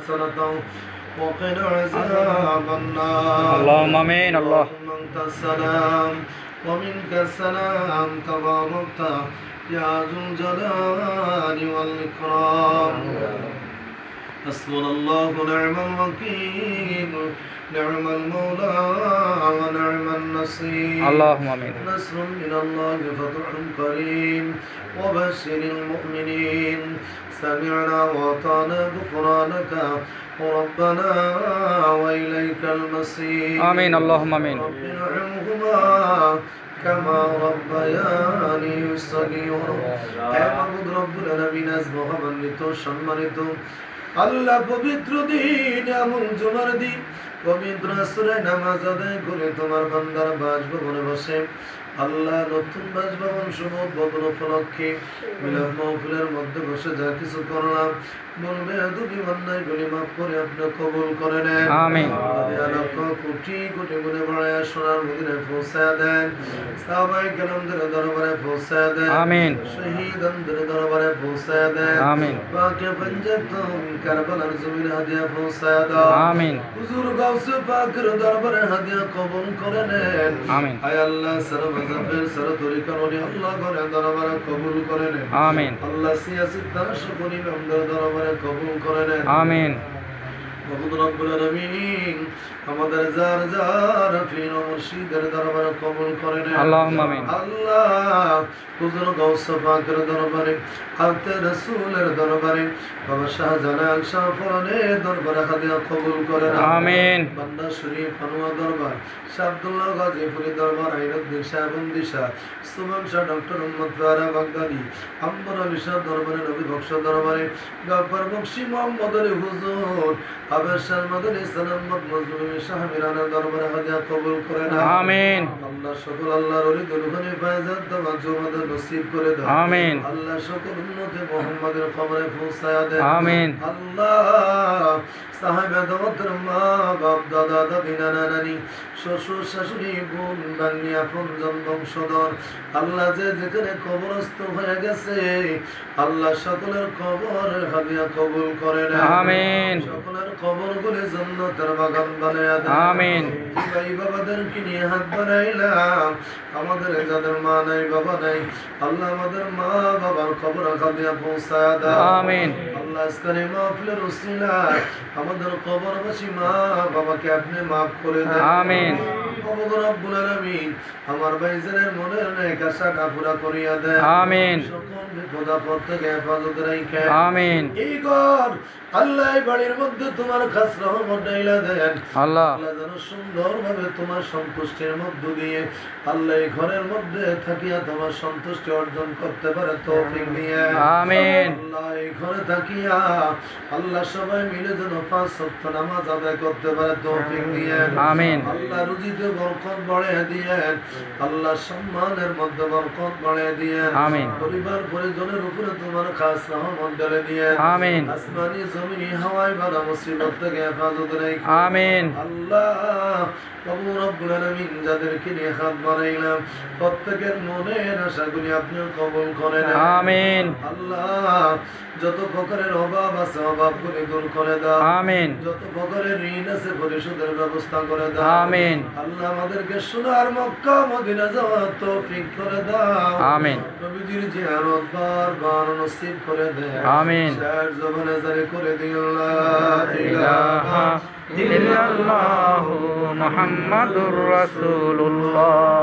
حسنة وقنا عذاب النار اللهم آمين الله اللهم أنت السلام ومنك السلام تباركت يا ذو الجلال والإكرام حسبنا الله ونعم الوكيل نعم المولى ونعم النصير اللهم آمين نصر من الله فتح قريب وبشر المؤمنين سمعنا وأطعنا غفرانك ربنا وإليك المصير آمين اللهم آمين رب ارحمهما كما ربياني صغيرا হে মাহমুদ রব্বুল আলামিন আজ মহামান্বিত সম্মানিত আল্লাহ পবিত্র দিন এমন জুমার দিন, পবিত্র আসরে নামাজ আদায় করে তোমার বান্দার বাস ভবনে বসে। আল্লাহ নতুন বাসভবন শুভ বদল উপলক্ষে মিলাদ মাহফিলের মধ্যে বসে যা কিছু করলাম বলবে অন্যায় গুলি মাফ করে আপনি কবুল করে নেন। লক্ষ কোটি কোটি গুণে বাড়ায় সোনার মদিনায় পৌঁছায় দেন। সাহাবাই কেরামদের দরবারে পৌঁছায় দেন। আমিন। শহীদদের দরবারে পৌঁছায় দেন। আমিন। পাকে পঞ্জাতম কারবালার জমিন হাদিয়া পৌঁছায় দাও। আমিন। হুজুর গাউসে পাকের দরবারে হাদিয়া কবুল করে নেন। আমিন। আয় আল্লাহ সর মজাফের সর তরিকার ওলি আল্লাহ করে দরবারে কবুল করে নেন। আমিন। আল্লাহ সিয়াসত তার সকল ইমামদের দরবারে কবুল করে নেন। আমিন। আমাদের যার যার পীর ও মুর্শিদের দরবারে কবুল করে নেন আল্লাহুম্মা আমিন। আল্লাহ হুজুর গাউস পাকের দরবারে আতে রাসূলের দরবারে বাবা শাহজালাল শাহ ফরানের দরবারে হাদিয়া কবুল করে নেন আমিন। বান্দা শরীফ আনোয়ার দরবার শাহ গাজীপুরি দরবার আইনুদ্দিন শাহ বন্দি সুমন শাহ ডক্টর মোহাম্মদ ফারা বাগদাদি আম্বর আলী শাহ দরবারে নবী বক্স দরবারে গাফর বক্সি মোহাম্মদ আলী হুজুর আবের শাহ মাদানী সালামত মজলুমি শাহ মিরানের দরবারে হাদিয়া কবুল করে না আমিন। আল্লাহ সকল আল্লাহর ওলি দুলহানি ফায়জাত তাওয়াজ্জু আমাদের নসিব করে দাও আমিন। আল্লাহ সকল উম্মতে মুহাম্মাদের কবরে পৌঁছায়া দেন। আমিন। আল্লাহ সাহেব দাওয়াতের মা বাপ দাদা দাদি নানা নানি শ্বশুর শাশুড়ি বোন বান্নি আপন বংশধর আল্লাহ যে যেখানে কবরস্থ হয়ে গেছে আল্লাহ সকলের কবর হাদিয়া কবুল করে আমিন। সকলের কবর গুলি জান্নাতের বাগান বানায়া দেন আমিন। ভাই বাবাদেরকে নিয়ে হাত বানাইলাম আমাদের যাদের মা নাই বাবা নাই আল্লাহ আমাদের মা বাবার খবর খাদিয়া পৌঁছায়া দাও আমিন। আল্লাহ আজকের মাহফিলের উসিলায় আমাদের কবরবাসী মা বাবাকে আপনি মাফ করে দেন আমিন। রব্বুল আলামিন আমার ভাইজানের মনের নেক আশাটা পুরা করিয়া দেন। আমিন। সকল বিপদ আপদ থেকে হেফাজত রাখেন আমিন। এই ঘর আল্লাহ বাড়ির মধ্যে তোমার খাস রহমত ডাইলা দেন। আল্লাহ। আল্লাহ যেন সুন্দরভাবে তোমার সন্তুষ্টির মধ্য দিয়ে আল্লাহ এই ঘরের মধ্যে থাকিয়া তোমার সন্তুষ্টি অর্জন করতে পারে তৌফিক দিয়ে। আমিন। আল্লাহ এই ঘরে থাকিয়া আল্লাহ সবাই মিলে যেন পাঁচ সপ্তাহ নামাজ আদায় করতে পারে তৌফিক দিয়ে। আমিন। আল্লাহ রুজিতে বরকত বাড়িয়ে দিয়ে আল্লাহ সম্মানের মধ্যে বরকত বাড়িয়ে দিয়ে আমিন। পরিবার পরিজনের উপরে তোমার খাস রহমত ঢেলে দিয়ে আমিন। আসমানি জমিনি হাওয়াই বালা মুসিবত থেকে হেফাজত রেখে আমিন আল্লাহ প্রভু রব্বুল আলামিন যাদেরকে নিয়ে হাত বাড়াইলাম প্রত্যেকের মনের আশাগুলি আপনিও কবুল করেন আমিন আল্লাহ যত প্রকারের অভাব আছে অভাবগুলি দূর করে দাও আমিন যত প্রকারের ঋণ আছে পরিশোধের ব্যবস্থা করে দাও আমিন। আল্লাহ আমাদেরকে সোনার মক্কা মদিনা যাওয়ার তৌফিক করে দাও আমিন। নবীজির জিয়ারত বারবার নসিব করে দে আমিন। শেষ জবানে জারি করে দিও লা ইলাহা ইলাহা ইল্লাল্লাহু মুহাম্মাদুর রাসূলুল্লাহ